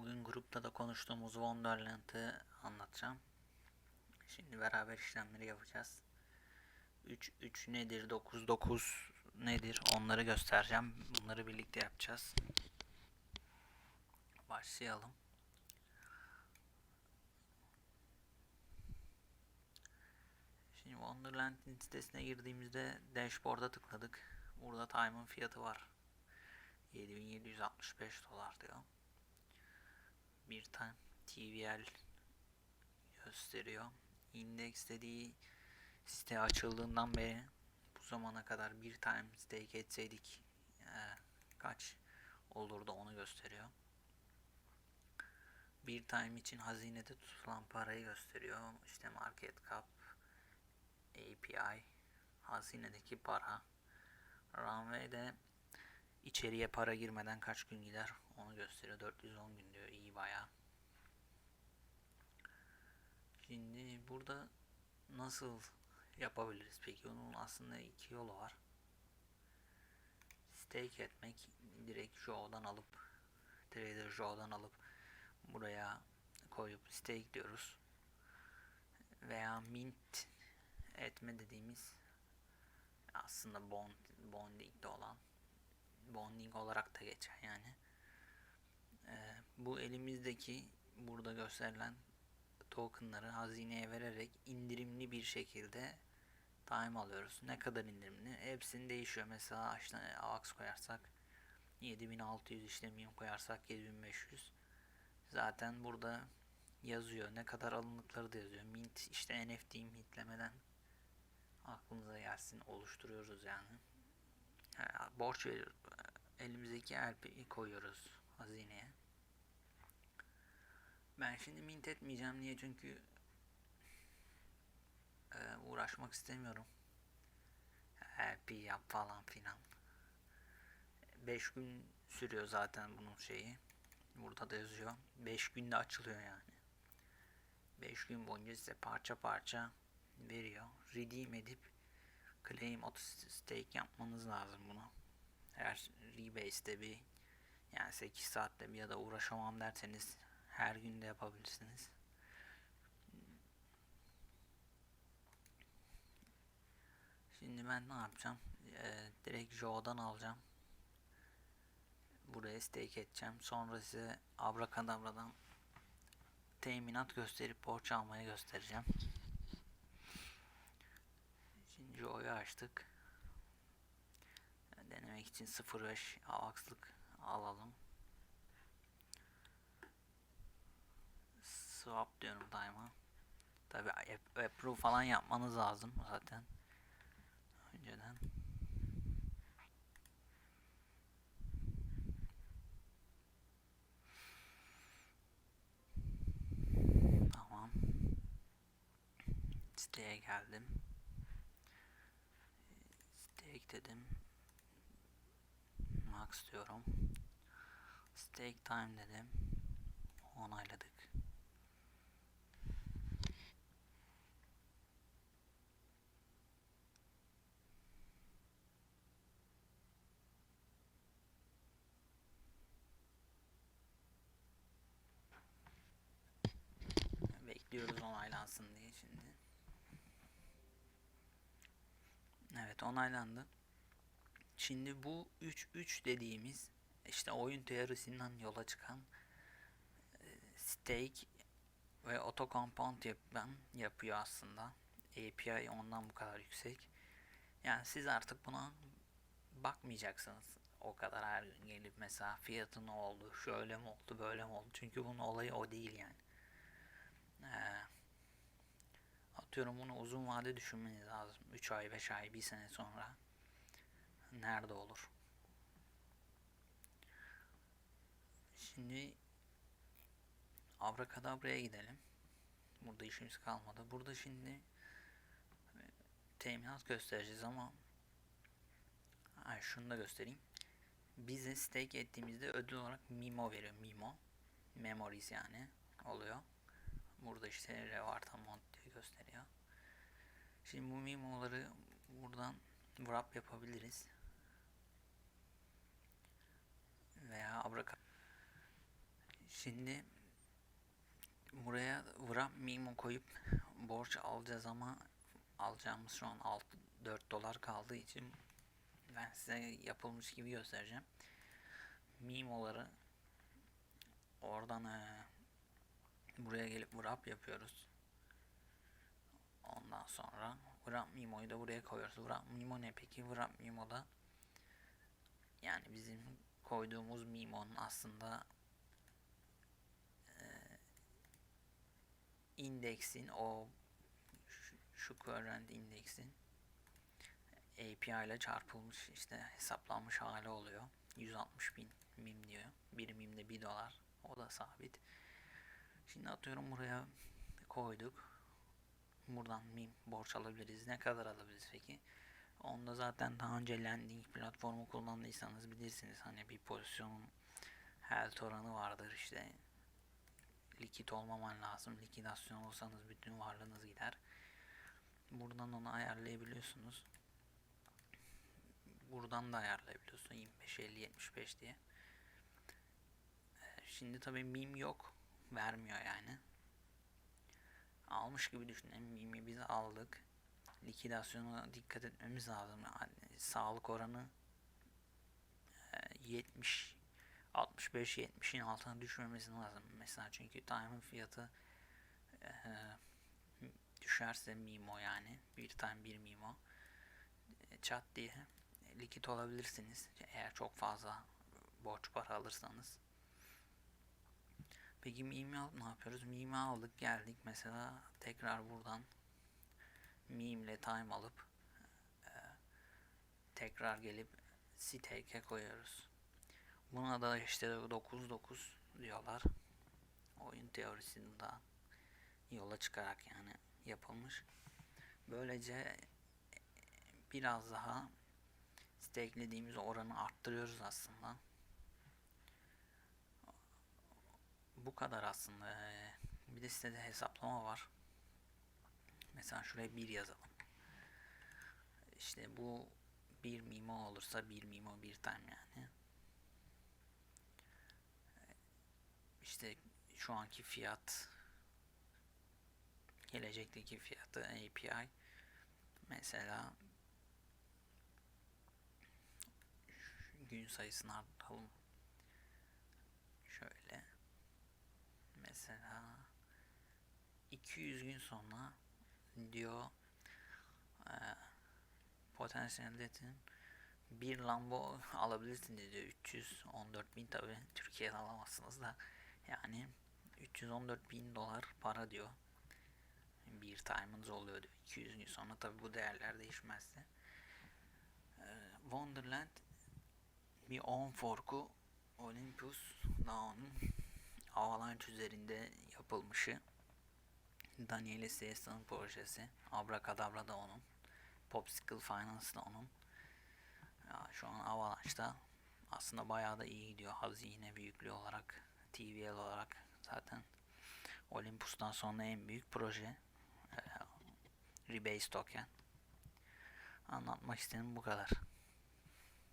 Bugün grupta da konuştuğumuz Wonderland'ı anlatacağım. Şimdi beraber işlemleri yapacağız. 3 3 nedir? 9 9 nedir? Onları göstereceğim. Bunları birlikte yapacağız. Başlayalım. Şimdi Wonderland'in sitesine girdiğimizde dashboard'a tıkladık. Burada time'ın fiyatı var. 7765 dolar diyor. Bir tane TVL gösteriyor. Index dediği site açıldığından beri bu zamana kadar bir time stake etseydik eee, kaç olurdu onu gösteriyor. Bir time için hazinede tutulan parayı gösteriyor. İşte market cap, API, hazinedeki para. Runway'de içeriye para girmeden kaç gün gider onu gösteriyor. 410 gün diyor. iyi baya. Şimdi burada nasıl yapabiliriz peki? Onun aslında iki yolu var. Stake etmek direkt Joe'dan alıp Trader Joe'dan alıp buraya koyup stake diyoruz. Veya mint etme dediğimiz aslında bond bonding'de olan bonding olarak da geçer yani. Ee, bu elimizdeki burada gösterilen tokenları hazineye vererek indirimli bir şekilde time alıyoruz. Ne kadar indirimli? Hepsini değişiyor. Mesela işte AVAX koyarsak 7600 işte meme koyarsak 7500 zaten burada yazıyor. Ne kadar alındıkları da yazıyor. Mint işte NFT mintlemeden aklınıza gelsin oluşturuyoruz yani. Ha, borç veriyoruz. Elimizdeki LP'yi koyuyoruz hazineye. Ben şimdi mint etmeyeceğim niye çünkü e, uğraşmak istemiyorum. LP yap falan filan. 5 gün sürüyor zaten bunun şeyi. Burada da yazıyor. 5 günde açılıyor yani. 5 gün boyunca size parça parça veriyor. Redeem edip claim auto stake yapmanız lazım bunu. Eğer Rebase'de bir yani 8 saatte bir ya da uğraşamam derseniz her gün de yapabilirsiniz. Şimdi ben ne yapacağım? Ee, direkt Joe'dan alacağım. Buraya stake edeceğim. Sonra size Abracadabra'dan teminat gösterip borç almayı göstereceğim. Joe'yu açtık. Denemek için 0.5 avakslık alalım. Swap diyorum daima. Tabi approve falan yapmanız lazım zaten. Önceden. Tamam. Siteye geldim. Stake dedim. Max diyorum. Stake time dedim. Onayladık. Bekliyoruz onaylansın diye şimdi. Evet onaylandı. Şimdi bu 3-3 dediğimiz işte oyun teorisinden yola çıkan e, stake ve auto compound yapan yapıyor aslında. API ondan bu kadar yüksek. Yani siz artık buna bakmayacaksınız. O kadar her gün gelip mesela fiyatı ne oldu, şöyle mi oldu, böyle mi oldu. Çünkü bunun olayı o değil yani. Ee, atıyorum bunu uzun vade düşünmeniz lazım. 3 ay, 5 ay, 1 sene sonra nerede olur? Şimdi Abracadabra'ya gidelim. Burada işimiz kalmadı. Burada şimdi e, teminat göstereceğiz ama Ay şunu da göstereyim. Bize stake ettiğimizde ödül olarak Mimo veriyor. Mimo. Memories yani oluyor. Burada işte Revarta Mont diye gösteriyor. Şimdi bu Mimo'ları buradan wrap yapabiliriz. Veya abraka Şimdi buraya Wrap Mimo koyup borç alacağız ama alacağımız şu an 6 4 dolar kaldığı için ben size yapılmış gibi göstereceğim. Mimoları oradan eee, buraya gelip wrap yapıyoruz. Ondan sonra wrap Mimo'yu da buraya koyuyoruz. Wrap Mimo ne peki? Wrap Mimo'da yani bizim koyduğumuz Mimo'nun aslında indeksin o şu, şu current indeksin API ile çarpılmış işte hesaplanmış hali oluyor. 160 bin mim diyor. Bir mimde 1 dolar. O da sabit. Şimdi atıyorum buraya koyduk. Buradan mim borç alabiliriz. Ne kadar alabiliriz peki? Onda zaten daha önce lending platformu kullandıysanız bilirsiniz. Hani bir pozisyonun health oranı vardır işte likit olmaman lazım. Likidasyon olsanız bütün varlığınız gider. Buradan onu ayarlayabiliyorsunuz. Buradan da ayarlayabiliyorsun 25 50 75 diye. Ee, Şimdi tabii mim yok. Vermiyor yani. Almış gibi düşünün. Mimi biz aldık. Likidasyona dikkat etmemiz lazım. Yani sağlık oranı e, 70 65-70'in altına düşmemesi lazım. Mesela çünkü time'ın fiyatı e, düşerse Mimo yani bir time bir Mimo e, çat diye likit olabilirsiniz. Eğer çok fazla borç para alırsanız. Peki mimi alıp ne yapıyoruz? Mimi aldık geldik mesela tekrar buradan meme ile time alıp e, tekrar gelip stake'e koyuyoruz. Buna da işte 9-9 diyorlar. Oyun teorisinden yola çıkarak yani yapılmış. Böylece biraz daha stakelediğimiz oranı arttırıyoruz aslında. Bu kadar aslında. Bir de sitede hesaplama var. Mesela şuraya 1 yazalım. İşte bu bir mimo olursa bir mimo bir time yani. işte şu anki fiyat gelecekteki fiyatı API mesela gün sayısını artalım şöyle mesela 200 gün sonra diyor e, potansiyel detin bir Lambo alabilirsin diyor 314 bin tabi Türkiye'de alamazsınız da yani 314 bin dolar para diyor. Bir time'ınız oluyor diyor. 200 gün sonra tabi bu değerler değişmezse. Ee, Wonderland bir on forku Olympus Dawn'un Avalanche üzerinde yapılmışı. Daniele Siesta'nın projesi. Abracadabra da onun. Popsicle Finance da onun. Ya şu an Avalanche'da aslında bayağı da iyi gidiyor hazine büyüklüğü olarak TVL olarak zaten Olympus'tan sonra en büyük proje Rebase token. Anlatmak istedim bu kadar.